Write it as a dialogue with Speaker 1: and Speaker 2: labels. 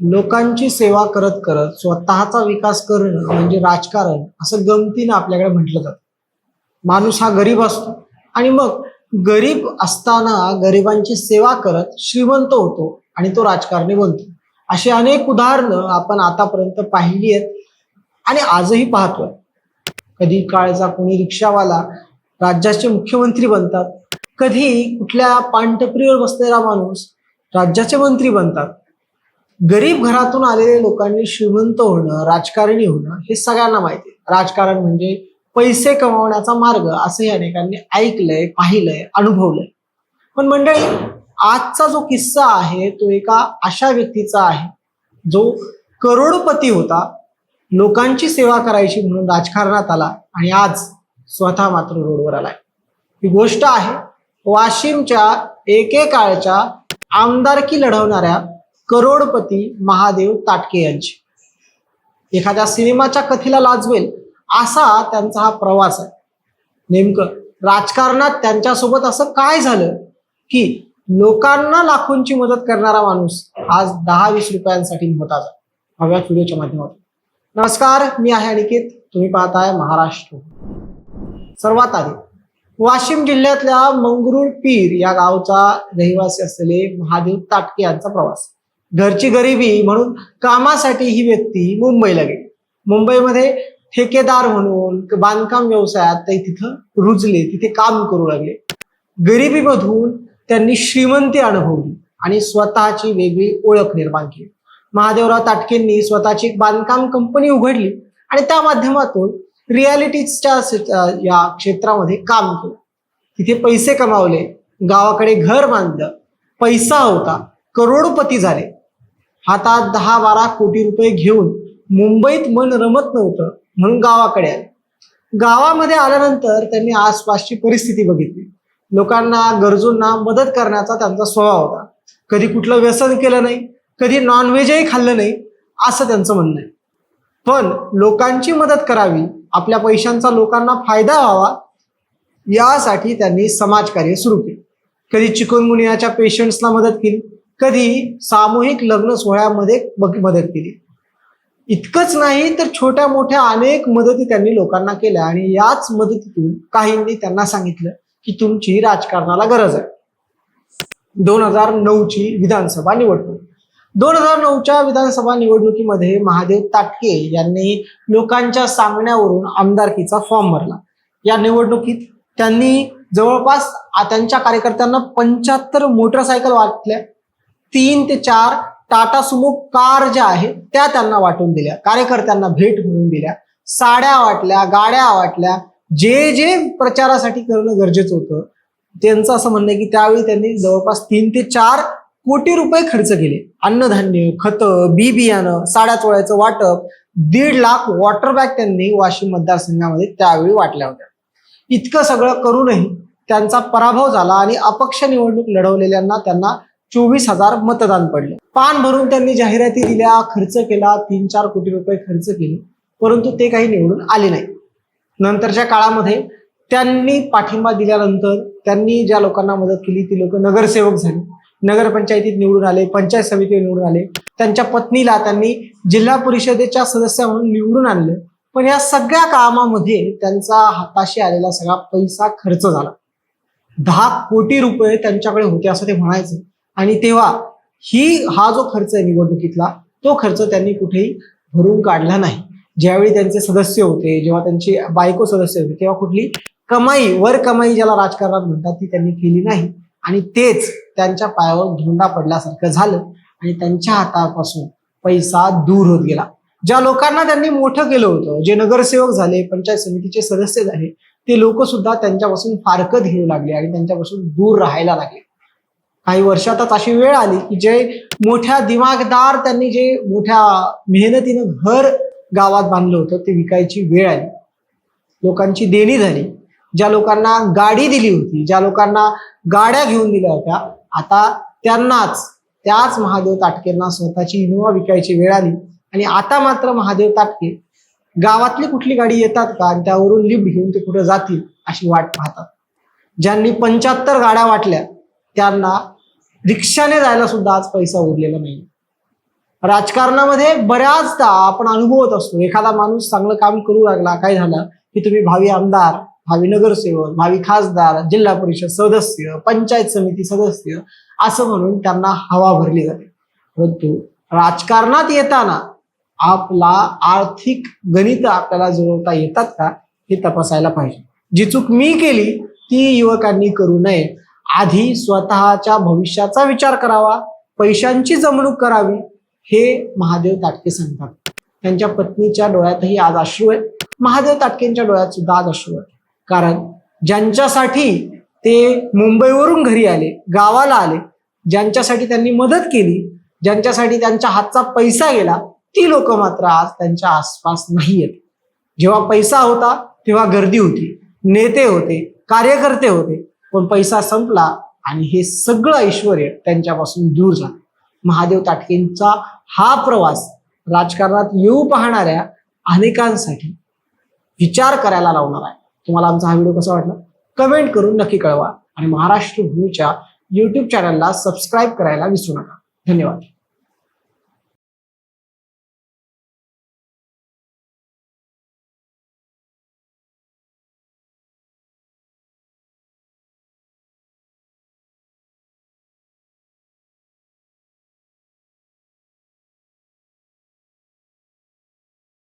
Speaker 1: लोकांची सेवा करत करत स्वतःचा विकास करणं म्हणजे राजकारण असं गमतीनं आपल्याकडे म्हटलं जातं. माणूस हा गरीब असतो. आणि मग गरीब असताना गरिबांची सेवा करत श्रीमंत होतो आणि तो राजकारणी बनतो. अशी अनेक उदाहरणं आपण आतापर्यंत पाहिली आहेत आणि आजही पाहतोय. कधी काळचा कोणी रिक्षावाला राज्याचे मुख्यमंत्री बनतात कधी कुठल्या पानटपरीवर बसलेला माणूस राज्याचे मंत्री बनतात. गरीब घरातून आलेल्या लोकांनी श्रीमंत होणं राजकारणी होणं हे सगळ्यांना माहिती आहे. राजकारण म्हणजे पैसे कमावण्याचा मार्ग असंही अनेकांनी ऐकलंय पाहिलंय अनुभवलंय. पण मंडळी आजचा जो किस्सा आहे तो एका अशा व्यक्तीचा आहे जो करोडपती होता लोकांची सेवा करायची म्हणून राजकारणात आला आणि आज स्वतः मात्र रोडवर आलाय. ही गोष्ट आहे वाशिमच्या एकेकाळच्या आमदारकी लढवणाऱ्या करोडपती महादेव ताटके यांची. एखाद्या सिनेमाच्या कथेला लाजवेल असा त्यांचा हा प्रवास आहे. नेमकं राजकारणात त्यांच्यासोबत असं काय झालं की लोकांना लाखोंची मदत करणारा माणूस आज दहा वीस रुपयांसाठी होता हव्या व्हिडिओच्या माध्यमातून. नमस्कार मी आहे अनिकेत. तुम्ही पाहताय महाराष्ट्र. सर्वात आधी वाशिम जिल्ह्यातल्या मंगरुळ पीर या गावचा रहिवासी असलेले महादेव ताटके यांचा प्रवास. घरची गरिबी म्हणून कामासाठी ही व्यक्ती मुंबईला गेली. मुंबईमध्ये ठेकेदार म्हणून बांधकाम व्यवसायात ते तिथं रुजले तिथे काम करू लागले. गरिबीमधून त्यांनी श्रीमंती अनुभवली आणि स्वतःची वेगळी ओळख निर्माण केली. महादेवराव ताटकेंनी स्वतःची बांधकाम कंपनी उघडली आणि त्या माध्यमातून रियालिटीच्या या क्षेत्रामध्ये काम केलं. तिथे पैसे कमावले गावाकडे घर बांधलं पैसा होता करोडपती झाले. हातात दहा बारा कोटी रुपये घेऊन मुंबईत मन रमत नव्हतं म्हणून गावाकडे आले. गावामध्ये आल्यानंतर त्यांनी आसपासची परिस्थिती बघितली. लोकांना गरजूंना मदत करण्याचा त्यांचा स्वभाव होता. कधी कुठलं व्यसन केलं नाही कधी नॉनव्हेजही खाल्लं नाही असं त्यांचं म्हणणं आहे. पण लोकांची मदत करावी आपल्या पैशांचा लोकांना फायदा व्हावा यासाठी त्यांनी समाजकार्य सुरू केले. कधी चिकनगुनियाच्या पेशंट्सला मदत केली कधी सामूहिक लग्न सोहळ्यामध्ये मदत केली. इतकंच नाही तर छोट्या मोठ्या अनेक मदती त्यांनी लोकांना केल्या आणि याच मदतीतून काहींनी त्यांना सांगितलं की तुमची राजकारणाला गरज आहे. दोन हजार नऊची विधानसभा निवडणूक. दोन हजार नऊच्या विधानसभा निवडणुकीमध्ये महादेव ताटके यांनी लोकांच्या सांगण्यावरून आमदारकीचा फॉर्म भरला. या निवडणुकीत त्यांनी जवळपास त्यांच्या कार्यकर्त्यांना पंच्याहत्तर मोटरसायकल वाटल्या. तीन ते चार टाटा सुमो कार ज्या आहेत त्या त्यांना वाटून दिल्या. कार्यकर्त्यांना भेट म्हणून दिल्या. साड्या वाटल्या गाड्या वाटल्या. जे जे प्रचारासाठी करणं गरजेचं होतं त्यांचं असं म्हणणं आहे की त्यावेळी त्यांनी जवळपास तीन ते चार कोटी रुपये खर्च केले. अन्नधान्य खतं बी बियाणं साड्या चोळ्याचं वाटप दीड लाख वॉटर बॅग त्यांनी वाशिम मतदारसंघामध्ये त्यावेळी वाटल्या होत्या. इतकं सगळं करूनही त्यांचा पराभव झाला आणि अपक्ष निवडणूक लढवलेल्यांना त्यांना चोवीस हजार मतदान पडले. पान भरून त्यांनी जाहिराती दिल्या खर्च केला तीन चार कोटी रुपये खर्च केले परंतु ते काही निवडून आले नाही. नंतरच्या काळामध्ये त्यांनी पाठिंबा दिल्यानंतर त्यांनी ज्या लोकांना मदत केली ती लोक नगरसेवक झाले. नगरपंचायतीत निवडून आले पंचायत समिती निवडून आले. त्यांच्या पत्नीला त्यांनी जिल्हा परिषदेच्या सदस्या म्हणून निवडून आणलं. पण या सगळ्या कामामध्ये त्यांचा हाताशी आलेला सगळा पैसा खर्च झाला. दहा कोटी रुपये त्यांच्याकडे होते असं ते म्हणायचे. आणि तेव्हा ही हा जो खर्च आहे निवडणुकीतला तो खर्च त्यांनी कुठेही भरून काढला नाही. ज्यावेळी त्यांचे सदस्य होते जेव्हा त्यांची बायको सदस्य होते तेव्हा कुठली कमाई वर कमाई ज्याला राजकारणात म्हणतात ती त्यांनी केली नाही. आणि तेच त्यांच्या पायावर धोंडा पडल्यासारखं झालं आणि त्यांच्या हातापासून पैसा दूर होत गेला. ज्या लोकांना त्यांनी मोठं केलं होतं जे नगरसेवक झाले पंचायत समितीचे सदस्य झाले ते लोक सुद्धा त्यांच्यापासून फारकत घेऊ लागले आणि त्यांच्यापासून दूर राहायला लागले. काही वर्षातच अशी वेळ आली की जे मोठ्या दिमागदार त्यांनी जे मोठ्या मेहनतीनं घर गावात बांधलं होतं ते विकायची वेळ आली. लोकांची देणी झाली. ज्या लोकांना गाडी दिली होती ज्या लोकांना गाड्या घेऊन दिल्या होत्या आता त्यांनाच त्याच महादेव ताटकेंना स्वतःची इनोवा विकायची वेळ आली. आणि आता मात्र महादेव ताटके गावातली कुठली गाडी येतात का आणि त्यावरून लिफ्ट घेऊन ते कुठे जातील अशी वाट पाहतात. ज्यांनी पंच्याहत्तर गाड्या वाटल्या त्यांना रिक्षाने जायला सुद्धा आज पैसा उरलेला नाही. राजकारणामध्ये बऱ्याचदा आपण अनुभवत असतो एखादा माणूस चांगलं काम करू लागला काय झालं? की तुम्ही भावी आमदार भावी नगरसेवक भावी खासदार जिल्हा परिषद सदस्य पंचायत समिती सदस्य असं म्हणून त्यांना हवा भरली जाते. परंतु राजकारणात येताना आपला आर्थिक गणित आपल्याला जुळवता येतात का? हे तपासायला पाहिजे. जी चूक मी केली ती युवकांनी करू नये. आधी स्वतःच्या भविष्याचा विचार करावा पैशांची जमणूक करावी हे महादेव ताटके सांगतात. त्यांच्या पत्नीच्या डोळ्यातही आज अश्रू आहेत. महादेव ताटकेंच्या डोळ्यात सुद्धा आज अश्रू आहेत. कारण ज्यांच्यासाठी ते मुंबईवरून घरी आले गावाला आले ज्यांच्यासाठी त्यांनी मदत केली ज्यांच्यासाठी त्यांच्या हातचा पैसा गेला ती लोक मात्र आज त्यांच्या आसपास नाही आहेत. जेव्हा पैसा होता तेव्हा गर्दी होती. नेते होते कार्यकर्ते होते. पण पैसा संपला आणि हे सगळं ऐश्वर त्यांच्यापासून दूर झालं. महादेव ताटकेंचा हा प्रवास राजकारणात येऊ पाहणाऱ्या अनेकांसाठी विचार करायला लावणार आहे. तुम्हाला आमचा हा व्हिडिओ कसा वाटला? कमेंट करून नक्की कळवा. आणि महाराष्ट्र भूमीच्या युट्यूब चॅनलला सबस्क्राईब करायला विसरू नका. धन्यवाद.